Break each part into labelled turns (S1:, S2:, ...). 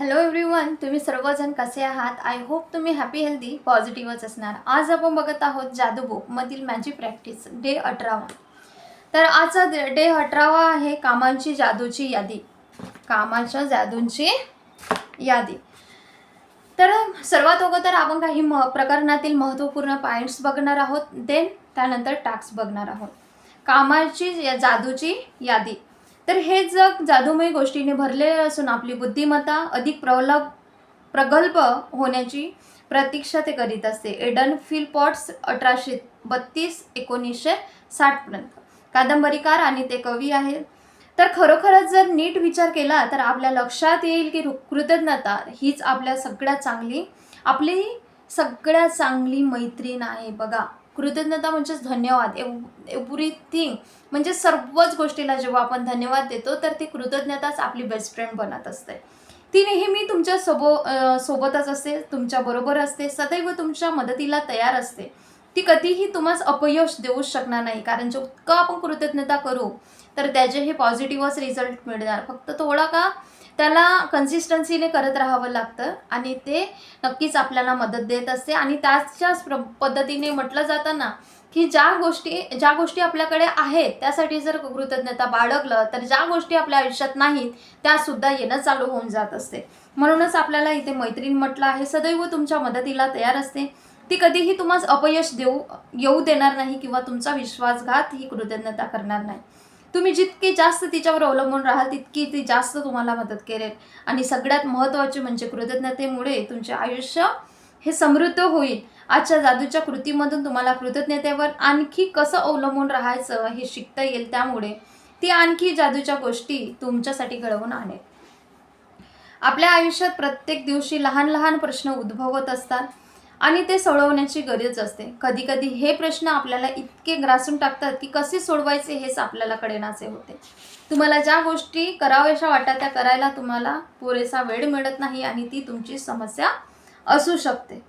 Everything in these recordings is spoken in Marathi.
S1: हॅलो एव्हरीवन तुम्ही सर्वजण कसे आहात? आय होप तुम्ही हॅपी हेल्दी पॉझिटिव्हच असणार. आज आपण बघत आहोत जादू मधील माझी प्रॅक्टिस डे अठरावा. तर आजचा डे अठरावा आहे कामांची जादूची यादी. कामाच्या जादूंची यादी. तर सर्वात अगोदर आपण काही म प्रकरणातील महत्त्वपूर्ण पॉईंट्स बघणार आहोत. देन त्यानंतर टास्क बघणार आहोत. कामाची या- जादूची यादी. तर हे जग जादूमय गोष्टीने भरलेले असून आपली बुद्धिमत्ता अधिक प्रलभ प्रगल्भ होण्याची प्रतीक्षा ते करीत असते. एडन फिलपॉट्स अठराशे बत्तीस एकोणीसशे साठपर्यंत कादंबरीकार आणि ते कवी आहेत. तर खरोखरच जर नीट विचार केला तर आपल्या लक्षात येईल की रु- कृतज्ञता हीच आपल्या सगळ्यात चांगली आपली सगळ्यात चांगली मैत्रीण आहे. बघा कृतज्ञता म्हणजेच धन्यवाद. एव्हरीथिंग म्हणजे सर्वच गोष्टीला जेव्हा आपण धन्यवाद देतो तर ती कृतज्ञताच आपली बेस्ट फ्रेंड बनत असते. ती नेहमी तुमच्या सोबो सोबतच असते तुमच्याबरोबर असते सदैव तुमच्या मदतीला तयार असते. ती कधीही तुम्हाला अपयश देऊच शकणार नाही कारण जितकं आपण कृतज्ञता करू तर त्याचे हे पॉझिटिव्हच रिझल्ट मिळणार. फक्त थोडा का त्याला कन्सिस्टन्सीने करत राहावं लागतं आणि ते नक्कीच आपल्याला मदत देत असते. आणि त्याच्याच प्र पद्धतीने म्हटलं जातं ना की ज्या गोष्टी ज्या गोष्टी आपल्याकडे आहेत त्यासाठी जर कृतज्ञता बाळगलं तर ज्या गोष्टी आपल्या आयुष्यात नाहीत त्यासुद्धा येणं चालू होऊन जात असते. म्हणूनच आपल्याला इथे मैत्रीण म्हटलं आहे. सदैव तुमच्या मदतीला तयार असते. ती कधीही तुम्हाला अपयश देऊ येऊ देणार नाही किंवा तुमचा विश्वासघात ही कृतज्ञता करणार नाही. तुम्ही जितके जास्त तिच्यावर अवलंबून राहाल तितकी ती जास्त तुम्हाला मदत करेल. आणि सगळ्यात महत्त्वाचे म्हणजे कृतज्ञतेमुळे तुमचे आयुष्य हे समृद्ध होईल. आजच्या जादूच्या कृतीमधून तुम्हाला कृतज्ञतेवर आणखी कसं अवलंबून राहायचं हे शिकता येईल त्यामुळे ती आणखी जादूच्या गोष्टी तुमच्यासाठी घडवून आणेल. आपल्या आयुष्यात प्रत्येक दिवशी लहान लहान प्रश्न उद्भवत असतात. आणि ते सोडवण्याची गरज असते. कधी कधी हे प्रश्न आपल्याला इतके ग्रासून टाकतात की कसे सोडवायचे हेच आपल्याला कळेनाचे होते. तुम्हाला ज्या गोष्टी कराव्याशा वाटतात त्या करायला तुम्हाला पुरेसा वेळ मिळत नाही आणि ती तुमची समस्या असू शकते.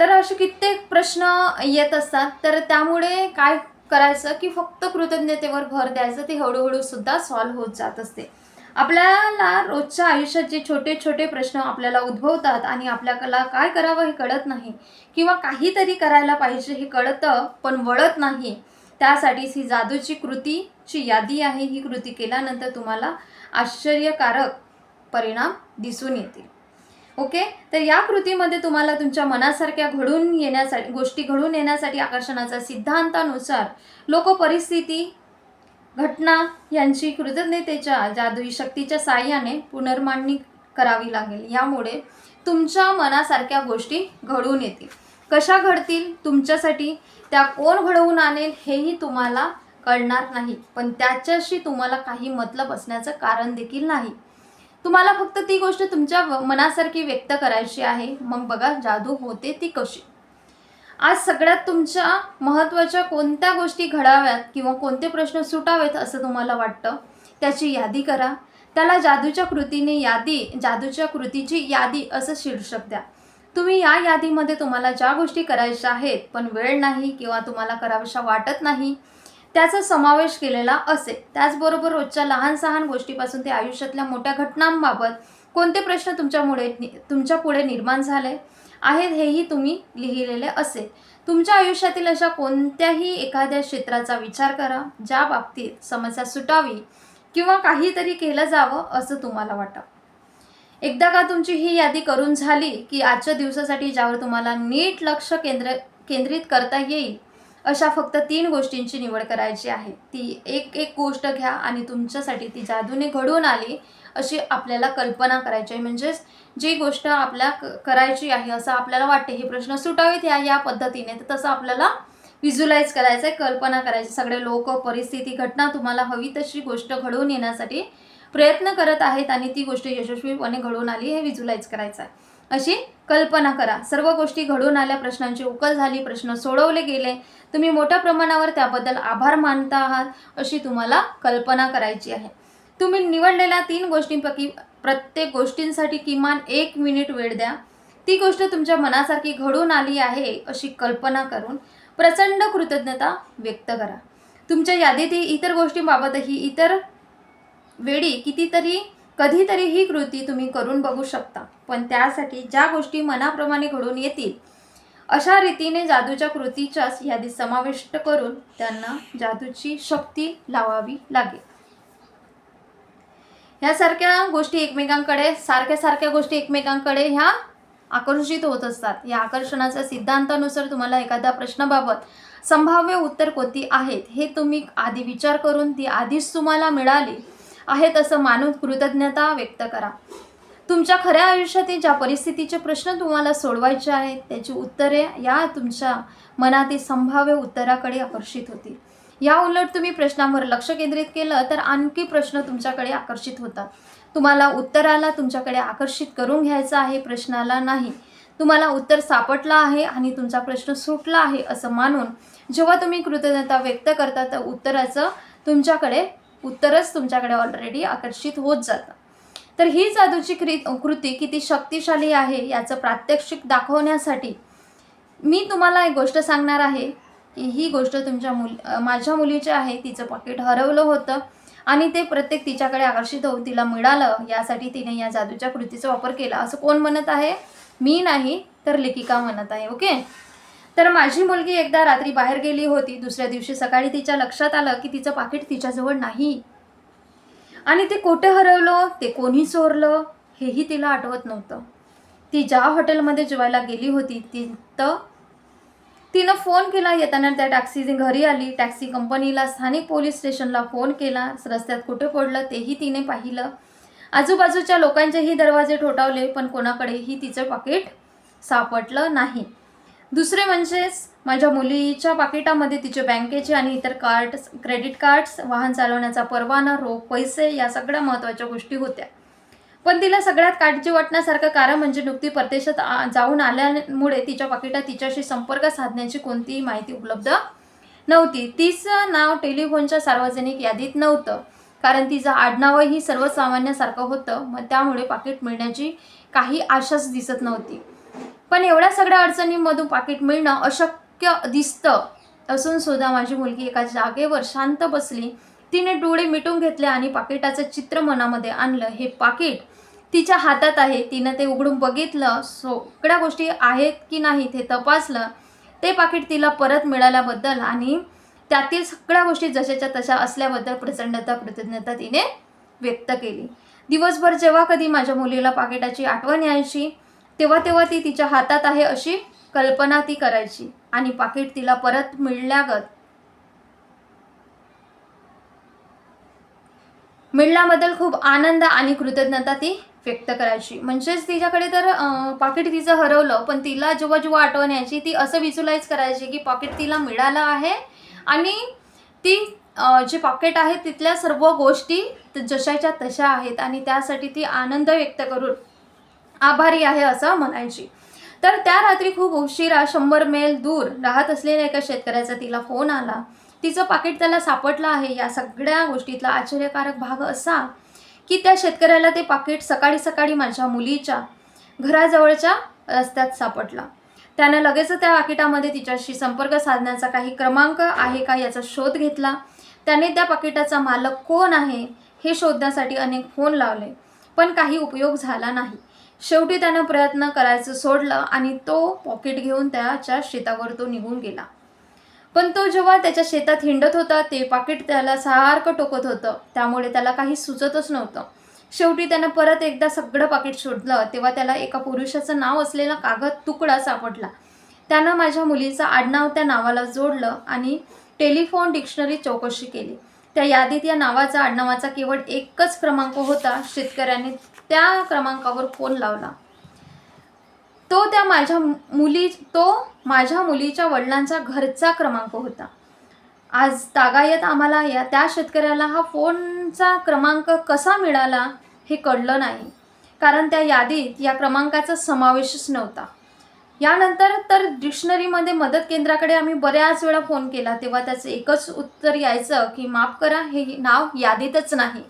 S1: तर असे कित्येक प्रश्न येत असतात. तर त्यामुळे काय करायचं की फक्त कृतज्ञतेवर भर द्यायचं. ते हळूहळू सुद्धा सॉल्व्ह होत जात असते. आपल्याला रोजच्या आयुष्यात जे छोटे छोटे प्रश्न आपल्याला उद्भवतात आणि आपल्याला काय करावं हे कळत नाही किंवा काहीतरी करायला पाहिजे हे कळतं पण वळत नाही त्यासाठीच ही जादूची कृतीची यादी आहे. ही कृती केल्यानंतर तुम्हाला आश्चर्यकारक परिणाम दिसून येतील. ओके? तर या कृतीमध्ये तुम्हाला तुमच्या मनासारख्या घडून येण्यासाठी गोष्टी घडून येण्यासाठी आकर्षणाचा सिद्धांतानुसार लोक परिस्थिती घटना यांची कृतज्ञतेच्या जादुई शक्तीच्या साह्याने पुनर्मांडणी करावी लागेल. यामुळे तुमच्या मनासारख्या गोष्टी घडून येतील. कशा घडतील? तुमच्यासाठी त्या कोण घडवून आणेल हेही तुम्हाला कळणार नाही. पण त्याच्याशी तुम्हाला काही मतलब असण्याचं कारण देखील नाही. तुम्हाला फक्त ती गोष्ट तुमच्या मनासारखी व्यक्त करायची आहे. मग बघा जादू होते ती कशी? आज सगळ्यात तुमच्या महत्त्वाच्या कोणत्या गोष्टी घडाव्यात किंवा कोणते प्रश्न सुटावेत असं तुम्हाला वाटतं? त्याची यादी करा. त्याला जादूच्या कृतीने यादी जादूच्या कृतीची यादी असं शीर्षक द्या. तुम्ही या यादीमध्ये तुम्हाला ज्या गोष्टी करायच्या आहेत पण वेळ नाही किंवा तुम्हाला कराव्याशा वाटत नाही त्याचा समावेश केलेला असेल. त्याचबरोबर रोजच्या लहान सहान गोष्टीपासून ते आयुष्यातल्या मोठ्या घटनांबाबत कोणते प्रश्न तुमच्यामुळे तुमच्यापुढे निर्माण झाले आहेत हेही तुम्ही लिहिलेले असेल. तुमच्या आयुष्यातील अशा कोणत्याही एखाद्या क्षेत्राचा विचार करा ज्या बाबतीत समस्या सुटावी किंवा काहीतरी केलं जावं असं तुम्हाला वाटतं. एकदा का तुमची ही यादी करून झाली की आजच्या दिवसासाठी ज्यावर तुम्हाला नीट लक्ष केंद्र केंद्रित करता येईल अशा फक्त तीन गोष्टींची निवड करायची आहे. ती एक एक गोष्ट घ्या आणि तुमच्यासाठी ती जादूने घडून आली अशी आपल्याला कल्पना करायची आहे. म्हणजेच जी गोष्ट आपल्या क- करायची आहे असं आपल्याला वाटते हे प्रश्न सुटावेत या या पद्धतीने. तर तसं आपल्याला व्हिज्युलाइज करायचं आहे कल्पना करायची सगळे लोक परिस्थिती घटना तुम्हाला हवी तशी गोष्ट घडवून येण्यासाठी प्रयत्न करत आहेत आणि ती गोष्ट यशस्वीपणे घडवून आली हे व्हिज्युलाइज करायचं आहे. अशी कल्पना करा. सर्व गोष्टी घडून आल्या प्रश्नांची उकल झाली प्रश्न सोडवले गेले. तुम्ही मोठ्या प्रमाणावर त्याबद्दल आभार मानता आहात अशी तुम्हाला कल्पना करायची आहे. तुम्ही निवडलेल्या तीन गोष्टींपैकी प्रत्येक गोष्टींसाठी किमान एक मिनिट वेळ द्या. ती गोष्ट तुमच्या मनासारखी घडून आली आहे अशी कल्पना करून प्रचंड कृतज्ञता व्यक्त करा. तुमच्या यादीतही इतर गोष्टींबाबतही इतर वेळी कितीतरी कधीतरी ही कृती तुम्ही करून बघू शकता. पण त्यासाठी ज्या गोष्टी मनाप्रमाणे घडून येतील अशा रीतीने जादूच्या कृतीच्याच यादीत समाविष्ट करून त्यांना जादूची शक्ती लावावी लागेल. ह्यासारख्या गोष्टी एकमेकांकडे सारख्या सारख्या गोष्टी एकमेकांकडे ह्या आकर्षित होत असतात. या आकर्षणाच्या सिद्धांतानुसार तुम्हाला एखाद्या प्रश्नाबाबत संभाव्य उत्तर कोणती आहेत हे तुम्ही आधी विचार करून ती आधीच तुम्हाला मिळाली आहेत असं मानून कृतज्ञता व्यक्त करा. तुमच्या खऱ्या आयुष्यातील ज्या परिस्थितीचे प्रश्न तुम्हाला सोडवायचे आहेत त्याची उत्तरे या तुमच्या मनातील संभाव्य उत्तराकडे आकर्षित होतील. या उलट तुम्ही प्रश्नांवर लक्ष केंद्रित केलं तर आणखी प्रश्न तुमच्याकडे आकर्षित होतात. तुम्हाला उत्तराला तुमच्याकडे आकर्षित करून घ्यायचं आहे प्रश्नाला नाही. तुम्हाला उत्तर सापडलं आहे आणि तुमचा प्रश्न सुटला आहे असं मानून जेव्हा तुम्ही कृतज्ञता व्यक्त करता तर उत्तराचं तुमच्याकडे उत्तरच तुमच्याकडे ऑलरेडी आकर्षित होत जातं. तर ही जादूची क्रि कृती किती शक्तिशाली आहे याचं प्रात्यक्षिक दाखवण्यासाठी मी तुम्हाला एक गोष्ट सांगणार आहे. की ही गोष्ट तुमच्या मुल माझ्या मुलीची आहे. तिचं पॉकेट हरवलं होतं आणि ते प्रत्येक तिच्याकडे आकर्षित होऊन तिला मिळालं. यासाठी तिने या जादूच्या कृतीचा वापर केला. असं कोण म्हणत आहे? मी नाही तर लेखिका म्हणत आहे. ओके? तर माझी मुलगी एकदा रात्री बाहेर गेली होती. दुसऱ्या दिवशी सकाळी तिच्या लक्षात आलं की तिचं पाकिट तिच्याजवळ नाही. आणि ते कुठे हरवलं ते कोणी चोरलं हेही तिला आठवत नव्हतं. ती ज्या हॉटेलमध्ये जेवायला गेली होती तिथं तिनं फोन केला. येताना त्या टॅक्सी घरी आली. टॅक्सी कंपनीला स्थानिक पोलीस स्टेशनला फोन केला. रस्त्यात कुठे पडलं तेही तिने पाहिलं. आजूबाजूच्या लोकांचेही दरवाजे ठोठावले पण कोणाकडेही तिचं पाकिट सापडलं नाही. दुसरे म्हणजेच माझ्या मुलीच्या पाकिटामध्ये तिचे बँकेचे आणि इतर कार्ड्स क्रेडिट कार्ड्स वाहन चालवण्याचा परवाना रोख पैसे या सगळ्या महत्त्वाच्या गोष्टी होत्या. पण तिला सगळ्यात काळजी वाटण्यासारखं कारण म्हणजे नुकती परदेशात जाऊन आल्यामुळे तिच्या पाकिटात तिच्याशी संपर्क साधण्याची कोणतीही माहिती उपलब्ध नव्हती. तिचं नाव टेलिफोनच्या सार्वजनिक यादीत नव्हतं कारण तिचं आडनावही सर्वसामान्यासारखं होतं मग त्यामुळे पाकिट मिळण्याची काही आशाच दिसत नव्हती. पण एवढ्या सगळ्या अडचणींमधून पाकिट मिळणं अशक्य दिसतं असून सुद्धा माझी मुलगी एका जागेवर शांत बसली. तिने डोळे मिटून घेतले आणि पाकिटाचं चित्र मनामध्ये आणलं. हे पाकिट तिच्या हातात आहे. तिनं ते उघडून बघितलं. सगळ्या गोष्टी आहेत की नाही ते तपासलं. ते पाकिट तिला परत मिळाल्याबद्दल आणि त्यातील सगळ्या गोष्टी जशाच्या तशा असल्याबद्दल प्रचंडता कृतज्ञता तिने व्यक्त केली. दिवसभर जेव्हा कधी माझ्या मुलीला पाकिटाची आठवण यायची तेव्हा तेव्हा ती तिच्या हातात आहे अशी कल्पना ती करायची. आणि पाकिट तिला परत मिळल्यागत मिळण्याबद्दल खूप आनंद आणि कृतज्ञता ती व्यक्त करायची. म्हणजेच तिच्याकडे तर पाकिट तिचं हरवलं पण तिला जेव्हा जेव्हा आठवण यायची ती असं विज्युलाइज करायची की पाकिट तिला मिळालं आहे. आणि ती जे पॉकेट आहे तिथल्या सर्व गोष्टी जशाच्या तशा आहेत. आणि त्यासाठी ती आनंद व्यक्त करून आभारी आहे असं म्हणायची. तर त्या रात्री खूप उशिरा शंभर मैल दूर राहत असलेल्या एका शेतकऱ्याचा तिला फोन आला. तिचं पाकिट त्याला सापडलं आहे. या सगळ्या गोष्टीतला आश्चर्यकारक भाग असा की त्या शेतकऱ्याला ते पाकिट सकाळी सकाळी माझ्या मुलीच्या घराजवळच्या रस्त्यात सापडला. त्यानं लगेच त्या पाकिटामध्ये तिच्याशी संपर्क साधण्याचा काही क्रमांक आहे का याचा शोध घेतला. त्याने त्या पाकिटाचा मालक कोण आहे हे शोधण्यासाठी अनेक फोन लावले पण काही उपयोग झाला नाही. शेवटी त्यानं प्रयत्न करायचं सोडलं आणि तो पॉकेट घेऊन त्याच्या शेतावर तो निघून गेला. पण तो जेव्हा त्याच्या शेतात हिंडत होता ते पाकिट त्याला सारखं टोकत होतं. त्यामुळे त्याला काही सुचतच नव्हतं. शेवटी त्यानं परत एकदा सगळं पाकिट शोधलं. तेव्हा त्याला एका पुरुषाचं नाव असलेला कागद तुकडा सापडला. त्यानं माझ्या मुलीचं आडनाव त्या नावाला जोडलं आणि टेलिफोन डिक्शनरी चौकशी केली. त्या यादीत या नावाचा आडनावाचा केवळ एकच क्रमांक होता. शेतकऱ्याने त्या क्रमांकावर फोन लावला. तो त्या माझ्या मुली तो माझ्या मुलीच्या वडिलांचा घरचा क्रमांक होता. आज तागायत आम्हाला या त्या शेतकऱ्याला हा फोनचा क्रमांक कसा मिळाला हे कळलं नाही. कारण त्या यादीत या क्रमांकाचा समावेशच नव्हता. यानंतर तर डिक्शनरीमध्ये मदत केंद्राकडे आम्ही बऱ्याच वेळा फोन केला. तेव्हा त्याचं एकच उत्तर यायचं की माफ करा हे नाव यादीतच नाही.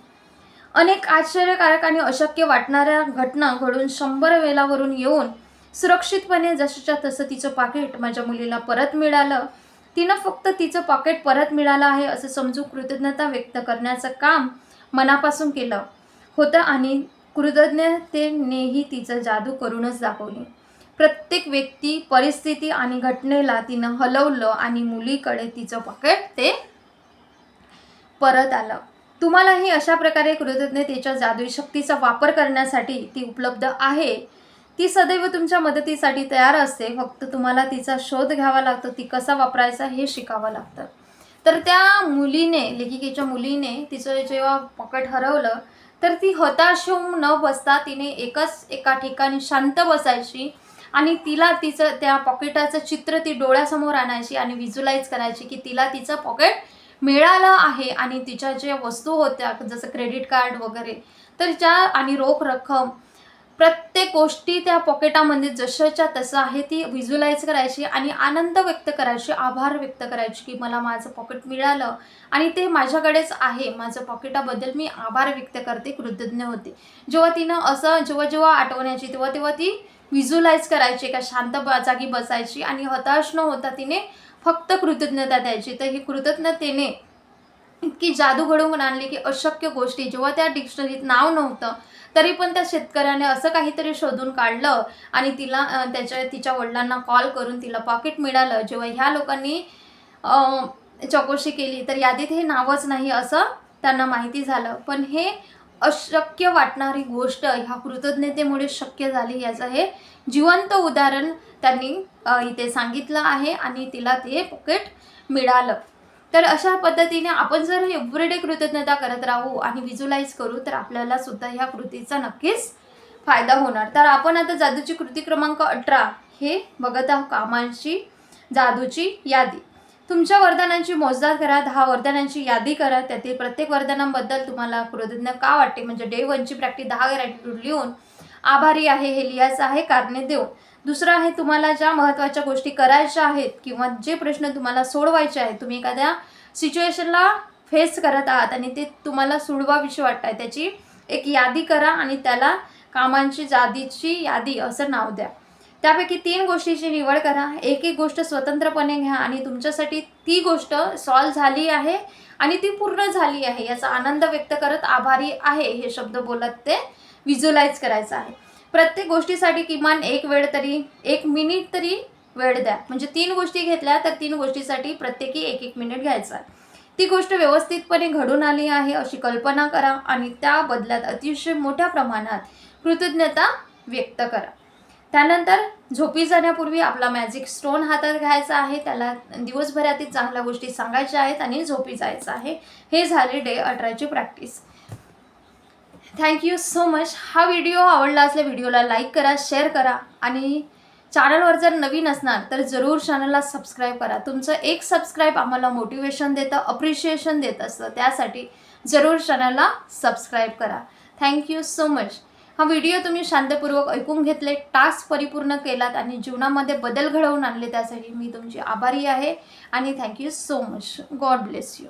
S1: अनेक आश्चर्यकारक आणि अशक्य वाटणाऱ्या घटना घडून शंभर वेलावरून येऊन सुरक्षितपणे जशाच्या तसं तिचं पाकिट माझ्या मुलीला परत मिळालं. तिनं फक्त तिचं पाकिट परत मिळालं आहे असं समजू कृतज्ञता व्यक्त करण्याचं काम मनापासून केलं होतं आणि कृतज्ञतेनेही तिचं जादू करूनच दाखवली. प्रत्येक व्यक्ती परिस्थिती आणि घटनेला तिनं हलवलं आणि मुलीकडे तिचं पॉकेट ते परत आलं. तुम्हालाही अशा प्रकारे कृतज्ञतेच्या जादुई शक्तीचा वापर करण्यासाठी ती उपलब्ध आहे. ती सदैव तुमच्या मदतीसाठी तयार असते. फक्त तुम्हाला तिचा शोध घ्यावा लागतो. ती कसा वापरायचा हे शिकावं लागतं. तर त्या मुलीने लेखिकेच्या मुलीने तिचं जेव्हा पॉकेट हरवलं तर ती हताश होऊन न बसता तिने एकच एका ठिकाणी शांत बसायची आणि तिला तिचं त्या पॉकेटाचं चित्र ती डोळ्यासमोर आणायची आणि व्हिज्युलाइज करायची की तिला तिचं पॉकेट मिळालं आहे आणि तिच्या ज्या वस्तू होत्या जसं क्रेडिट कार्ड वगैरे तर ज्या आणि रोख रक्कम प्रत्येक गोष्टी त्या पॉकेटामध्ये जशाच्या तसं आहे ती व्हिज्युलाइज करायची आणि आनंद व्यक्त करायची आभार व्यक्त करायची की मला माझं पॉकेट मिळालं आणि ते माझ्याकडेच आहे माझं पॉकेटाबद्दल मी आभार व्यक्त करते कृतज्ञ होते. जेव्हा तिनं असं जेव्हा जेव्हा आठवण्याची तेव्हा तेव्हा ती व्हिज्युलाइज करायची का शांत जागी बसायची आणि हताश न होता तिने फक्त कृतज्ञता द्यायची. तर ही कृतज्ञतेने इतकी जादू घडवून आणली की अशक्य गोष्टी जेव्हा त्या डिक्शनरीत नाव नव्हतं तरी पण त्या शेतकऱ्याने असं काहीतरी शोधून काढलं आणि तिला त्याच्या तिच्या वडिलांना कॉल करून तिला पॉकेट मिळालं. जेव्हा ह्या लोकांनी चौकशी केली तर यादीत हे नावच नाही असं त्यांना माहिती झालं. पण हे अशक्य वाटणारी गोष्ट ह्या कृतज्ञतेमुळे शक्य झाली याचं हे जिवंत उदाहरण त्यांनी इथे सांगितलं आहे आणि तिला ते पॉकेट मिळालं. तर अशा पद्धतीने आपण जर एव्हरीडे कृतज्ञता करत राहू आणि व्हिज्युलाइज करू तर आपल्याला सुद्धा ह्या कृतीचा नक्कीच फायदा होणार. तर आपण आता जादूची कृती क्रमांक अठरा हे बघत आहोत कामांची जादूची यादी. तुमच्या वरदानांची मोजदार करा दहा वरदानांची यादी करा. त्यातील प्रत्येक वरदानांबद्दल तुम्हाला कृतज्ञ का वाटते? म्हणजे डे वनची प्रॅक्टिस दहा ग्रॅटिट्यूड लिहून आभारी आहे हे लिहायचं आहे कारणे देऊन. दुसरं आहे तुम्हाला ज्या महत्त्वाच्या गोष्टी करायच्या आहेत किंवा जे प्रश्न तुम्हाला सोडवायचे आहेत तुम्ही एखाद्या सिच्युएशनला फेस करत आहात आणि ते तुम्हाला सोडवाविषयी वाटत आहे त्याची एक यादी करा आणि त्याला कामांची जादीची यादी असं नाव द्या. त्यापैकी तीन गोष्टीची निवड करा. एक एक गोष्ट स्वतंत्रपणे घ्या आणि तुमच्यासाठी ती गोष्ट सॉल्व झाली आहे आणि ती पूर्ण झाली आहे याचा आनंद व्यक्त करत आभारी आहे हे शब्द बोलत ते व्हिज्युलाइज करायचं आहे. प्रत्येक गोष्टीसाठी किमान एक वेळ तरी एक मिनिट तरी वेळ द्या. म्हणजे तीन गोष्टी घेतल्या तर तीन गोष्टीसाठी प्रत्येकी एक एक मिनिट घ्यायचा ती गोष्ट व्यवस्थितपणे घडून आली आहे अशी कल्पना करा आणि त्या बदल्यात अतिशय मोठ्या प्रमाणात कृतज्ञता व्यक्त करा. त्यानंतर झोपी जाण्यापूर्वी आपला मॅजिक स्टोन हातात घ्यायचा आहे. त्याला दिवसभरातील चांगल्या गोष्टी सांगायच्या आहेत आणि झोपी जायचं आहे. हे झाले day अठराची practice thank you so much हा व्हिडिओ आवडला असल्या व्हिडिओला लाईक करा शेअर करा आणि चॅनलवर जर नवीन असणार तर जरूर चॅनलला सबस्क्राईब करा. तुमचं एक सबस्क्राईब आम्हाला मोटिवेशन देतं अप्रिशिएशन देत असतं. त्यासाठी जरूर चॅनलला सबस्क्राईब करा. थँक्यू सो मच हा व्हिडिओ तुम्ही शांतपूर्वक ऐकून घेतले टास्क परिपूर्ण केलात आणि जीवनामध्ये बदल घडवून आणले त्यासाठी मी तुमची आभारी आहे आणि thank you so much god bless you